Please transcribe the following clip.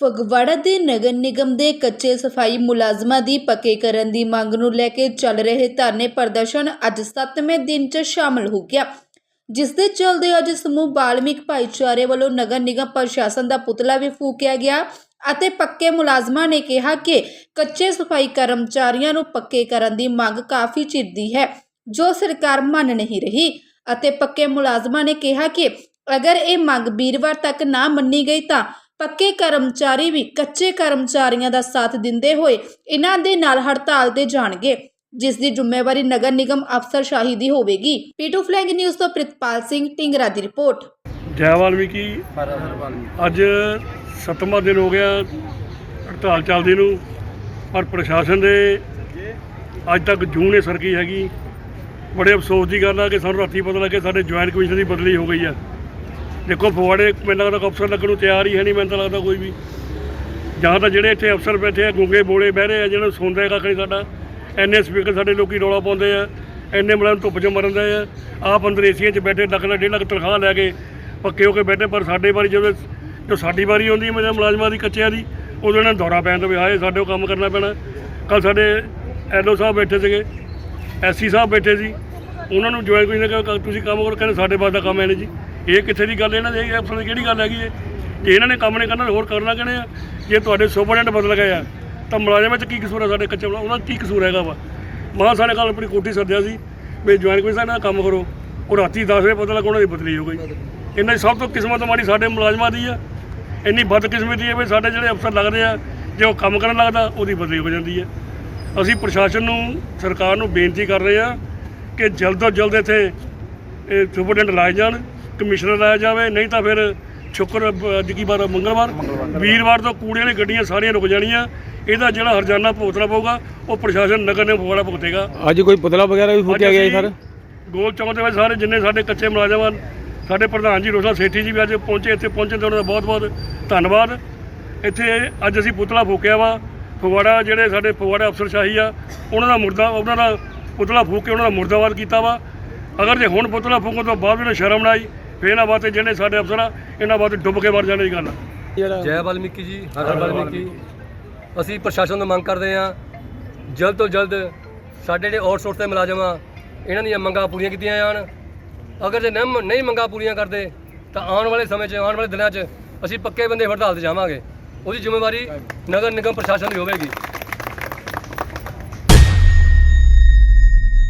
ਫਗਵਾੜਾ ਦੇ ਨਗਰ ਨਿਗਮ ਦੇ ਕੱਚੇ ਸਫ਼ਾਈ ਮੁਲਾਜ਼ਮਾਂ ਦੀ ਪੱਕੇ ਕਰਨ ਦੀ ਮੰਗ ਨੂੰ ਲੈ ਕੇ ਚੱਲ ਰਹੇ ਧਰਨੇ ਪ੍ਰਦਰਸ਼ਨ ਅੱਜ 7ਵੇਂ ਦਿਨ 'ਚ ਸ਼ਾਮਲ ਹੋ ਗਿਆ, ਜਿਸ ਦੇ ਚਲਦੇ ਅੱਜ ਸਮੂਹ ਬਾਲਮਿਕ ਭਾਈਚਾਰੇ ਵੱਲੋਂ ਨਗਰ ਨਿਗਮ ਪ੍ਰਸ਼ਾਸਨ ਦਾ ਪੁਤਲਾ ਵੀ ਫੂਕਿਆ ਗਿਆ ਅਤੇ ਪੱਕੇ ਮੁਲਾਜ਼ਮਾਂ ਨੇ ਕਿਹਾ ਕਿ ਕੱਚੇ ਸਫ਼ਾਈ ਕਰਮਚਾਰੀਆਂ ਨੂੰ ਪੱਕੇ ਕਰਨ ਦੀ ਮੰਗ ਕਾਫੀ ਚਿਰ ਦੀ ਹੈ, ਜੋ ਸਰਕਾਰ ਮੰਨ ਨਹੀਂ ਰਹੀ ਅਤੇ ਪੱਕੇ ਮੁਲਾਜ਼ਮਾਂ ਨੇ ਕਿਹਾ ਕਿ ਅਗਰ ਇਹ ਮੰਗ ਵੀਰਵਾਰ ਤੱਕ ਨਾ ਮੰਨੀ ਗਈ ਤਾਂ ਪੱਕੇ ਕਰਮਚਾਰੀ ਵੀ ਕੱਚੇ ਕਰਮਚਾਰੀਆਂ ਦਾ ਸਾਥ ਦਿੰਦੇ ਹੋਏ ਇਹਨਾਂ ਦੇ ਨਾਲ ਹੜਤਾਲ ਤੇ ਜਾਣਗੇ ਜਿਸ ਦੀ ਜ਼ਿੰਮੇਵਾਰੀ ਨਗਰ ਨਿਗਮ ਅਫਸਰ ਸ਼ਾਹੀ ਦੀ ਹੋਵੇਗੀ। ਪੀਟੂ ਫਲੈਗ ਨਿਊਜ਼ ਤੋਂ ਪ੍ਰਿਤਪਾਲ ਸਿੰਘ ਢਿੰਗਰਾ ਦੀ ਰਿਪੋਰਟ। ਜੈ ਵਾਲਮੀਕੀ। ਅੱਜ ਸੱਤਵਾਂ ਦਿਨ ਹੋ ਗਿਆ ਹੜਤਾਲ ਚੱਲਦੀ ਨੂੰ ਪਰ ਪ੍ਰਸ਼ਾਸਨ ਦੇ ਅੱਜ ਤੱਕ ਜੂਨ ਨੇ ਸਰਕੀ ਹੈਗੀ। ਬੜੇ ਅਫਸੋਸ ਦੀ ਗੱਲ ਆ ਕਿ ਸਾਨੂੰ ਰਾਤੀ ਪਤਾ ਲੱਗਿਆ ਸਾਡੇ ਜੁਆਇੰਟ ਕਮਿਸ਼ਨ ਦੀ ਬਦਲੀ ਹੋ ਗਈ ਆ। ਦੇਖੋ ਫਗਵਾੜੇ ਮੈਨੂੰ ਲੱਗਦਾ ਅਫਸਰ ਲੱਗਣ ਨੂੰ ਤਿਆਰ ਹੀ ਹੈ ਨਹੀਂ, ਮੈਨੂੰ ਤਾਂ ਲੱਗਦਾ ਕੋਈ ਵੀ। ਜਾਂ ਤਾਂ ਜਿਹੜੇ ਇੱਥੇ ਅਫਸਰ ਬੈਠੇ ਆ, ਗੁੰਗੇ ਬੋਲੇ ਬਹਿ ਰਹੇ ਆ, ਜਿਹਨਾਂ ਨੂੰ ਸੁਣਦਾ ਕੱਖ ਨਹੀਂ ਸਾਡਾ। ਐਨੇ ਸਪੀਕਰ ਸਾਡੇ ਲੋਕੀ ਰੌਲਾ ਪਾਉਂਦੇ ਆ ਐਨੇ ਮੁਲਾਜ਼ਮ ਧੁੱਪ 'ਚ ਮਰਨ ਦੇ ਆ। ਆਪ ਅੰਦਰ ਏਸੀਆਂ 'ਚ ਬੈਠੇ, ਲੱਖ ਲੱਖ ਡੇਢ ਲੱਖ ਤਨਖਾਹ ਲੈ ਕੇ ਪੱਕੇ ਹੋ ਕੇ ਬੈਠੇ, ਪਰ ਸਾਡੇ ਵਾਰੀ ਜਦੋਂ ਜੋ ਸਾਡੀ ਵਾਰੀ ਆਉਂਦੀ ਹੈ ਮੇਰੇ ਮੁਲਾਜ਼ਮਾਂ ਦੀ, ਕੱਚਿਆਂ ਦੀ, ਉਦੋਂ ਇਹਨਾਂ ਨੂੰ ਦੌਰਾ ਪੈਣ ਤੋਂ ਵੀ ਹਾਏ, ਸਾਡੇ ਕੋਲ ਕੰਮ ਕਰਨਾ ਪੈਣਾ। ਕੱਲ ਸਾਡੇ ਐਲਓ ਸਾਹਿਬ ਬੈਠੇ ਸੀਗੇ, ਐਸਸੀ ਸਾਹਿਬ ਬੈਠੇ ਸੀ। ਉਹਨਾਂ ਨੂੰ ਜੁਆਇਨ ਕੋਈ ਨਾ ਕਿ ਤੁਸੀਂ ਕੰਮ ਕਰੋ, ਕਹਿੰਦੇ, ਸਾਡੇ ਬਾਅਦ ਦਾ ਕੰਮ ਹੈ ਨਹੀਂ ਜੀ। ਇਹ ਕਿੱਥੇ ਦੀ ਗੱਲ ਇਹਨਾਂ ਦੇ? ਇਹ ਅਫਸਰ ਦੀ ਕਿਹੜੀ ਗੱਲ ਹੈਗੀ ਹੈ? ਕਿ ਇਹਨਾਂ ਨੇ ਕੰਮ ਨਹੀਂ ਕਰਨਾ, ਹੋਰ ਕਰਨਾ ਕਿਹਨੇ ਆ? ਜੇ ਤੁਹਾਡੇ ਸੁਪਰਡੈਂਟ ਬਦਲ ਗਏ ਆ, ਤਾਂ ਮੁਲਾਜ਼ਮਾਂ 'ਚ ਕੀ ਕਸੂਰ ਹੈ ਸਾਡੇ ਕੱਚੇ ਮੁਲਾਜ਼ਮ? ਉਹਨਾਂ ਦਾ ਕੀ ਕਸੂਰ ਹੈਗਾ ਵਾ? ਮਾਂ ਸਾਡੇ ਕੱਲ ਆਪਣੀ ਕੋਠੀ ਸੱਦਿਆ ਸੀ, ਵੀ ਜੁਆਇਨ ਕੋਈ ਸਾਡੇ ਨਾਲ ਕੰਮ ਕਰੋ। ਉਹ ਰਾਤੀ 10 ਵਜੇ ਪਤਾ ਲੱਗਾ ਉਹਨਾਂ ਦੀ ਬਦਲੀ ਹੋ ਗਈ। ਇਹਨਾਂ ਦੀ ਸਭ ਤੋਂ ਕਿਸਮਤ ਮਾੜੀ ਸਾਡੇ ਮੁਲਾਜ਼ਮਾਂ ਦੀ ਆ। ਇੰਨੀ ਬਦਕਿਸਮਤੀ ਹੈ ਵੀ ਸਾਡੇ ਜਿਹੜੇ ਅਫਸਰ ਲੱਗਦੇ ਆ, ਜੇ ਉਹ ਕੰਮ ਕਰਨ ਲੱਗਦਾ, ਉਹਦੀ ਬਦਲੀ ਹੋ ਜਾਂਦੀ ਹੈ। ਅਸੀਂ ਪ੍ਰਸ਼ਾਸਨ ਨੂੰ, ਸਰਕਾਰ ਨੂੰ ਬੇਨਤੀ ਕਰ ਰਹੇ ਆ ਕਿ ਜਲਦ ਤੋਂ ਜਲਦ ਇੱਥੇ ਇਹ ਸੁਪਰਡੈਂਟ ਲਾਏ ਜਾਣ। ਕਮਿਸ਼ਨਰ ਲਾਇਆ ਜਾਵੇ ਨਹੀਂ ਤਾਂ ਫਿਰ ਸ਼ੁੱਕਰ ਅੱਜ ਕੀ ਵਾਰ? ਮੰਗਲਵਾਰ? ਵੀਰਵਾਰ ਤੋਂ ਕੂੜਿਆਂ ਦੀਆਂ ਗੱਡੀਆਂ ਸਾਰੀਆਂ ਰੁਕ ਜਾਣੀਆਂ। ਇਹਦਾ ਜਿਹੜਾ ਹਰਜਾਨਾ ਭੁਗਤਣਾ ਪਊਗਾ ਉਹ ਪ੍ਰਸ਼ਾਸਨ ਨਗਰ ਨੇ ਫਗਵਾੜਾ ਭੁਗਤੇਗਾ। ਅੱਜ ਕੋਈ ਪੁਤਲਾ ਵਗੈਰਾ ਵੀ ਫੂਕਿਆ ਗਿਆ ਸਰ? ਗੋਲ ਚੌਂਕ ਦੇ ਵਿੱਚ ਸਾਰੇ ਜਿੰਨੇ ਸਾਡੇ ਕੱਚੇ ਮੁਲਾਜ਼ਮ ਹਨ ਸਾਡੇ ਪ੍ਰਧਾਨ ਜੀ ਰੋਸਾ ਸੇਠੀ ਜੀ ਵੀ ਅੱਜ ਪਹੁੰਚੇ ਇੱਥੇ ਪਹੁੰਚੇ ਤੇ ਉਹਨਾਂ ਦਾ ਬਹੁਤ ਬਹੁਤ ਧੰਨਵਾਦ। ਇੱਥੇ ਅੱਜ ਅਸੀਂ ਪੁਤਲਾ ਫੂਕਿਆ ਵਾ। ਫਗਵਾੜਾ ਜਿਹੜੇ ਸਾਡੇ ਫਗਵਾੜਾ ਅਫਸਰਸ਼ਾਹੀ ਆ ਉਹਨਾਂ ਦਾ ਮੁਰਦਾ ਉਹਨਾਂ ਦਾ ਪੁਤਲਾ ਫੂਕ ਕੇ ਉਹਨਾਂ ਦਾ ਮੁਰਦਾਬਾਦ ਕੀਤਾ ਵਾ। ਅਗਰ ਜੇ ਹੁਣ ਪੁਤਲਾ ਫੂਕਣ ਤੋਂ ਬਾਅਦ ਵੀ ਸ਼ਰਮ ਨਾ ਆਈ ਫਿਰ ਇਹਨਾਂ ਵਾਸਤੇ ਜਿਹੜੇ ਸਾਡੇ ਅਫਸਰ ਆ, ਇਹਨਾਂ ਵਾਸਤੇ ਡੁੱਬ ਕੇ ਮਰ ਜਾਣੇ ਦੀ ਗੱਲ ਆ। ਜੈ ਵਾਲਮੀਕੀ ਜੀ, ਹਰ ਹਰ ਵਾਲਮੀਕੀ। ਅਸੀਂ ਪ੍ਰਸ਼ਾਸਨ ਤੋਂ ਮੰਗ ਕਰਦੇ ਹਾਂ, ਜਲਦ ਤੋਂ ਜਲਦ ਸਾਡੇ ਜਿਹੜੇ ਆਊਟਸੋਰਸ ਦੇ ਮੁਲਾਜ਼ਮ ਆ, ਇਹਨਾਂ ਦੀਆਂ ਮੰਗਾਂ ਪੂਰੀਆਂ ਕੀਤੀਆਂ ਜਾਣ। ਅਗਰ ਜੇ ਨਹੀਂ ਨਹੀਂ ਮੰਗਾਂ ਪੂਰੀਆਂ ਕਰਦੇ, ਤਾਂ ਆਉਣ ਵਾਲੇ ਸਮੇਂ 'ਚ, ਆਉਣ ਵਾਲੇ ਦਿਨਾਂ 'ਚ ਅਸੀਂ ਪੱਕੇ ਬੰਦੇ ਹੜਤਾਲ ਤੇ ਜਾਵਾਂਗੇ। ਉਹਦੀ ਜ਼ਿੰਮੇਵਾਰੀ ਨਗਰ ਨਿਗਮ ਪ੍ਰਸ਼ਾਸਨ ਦੀ ਹੋਵੇਗੀ।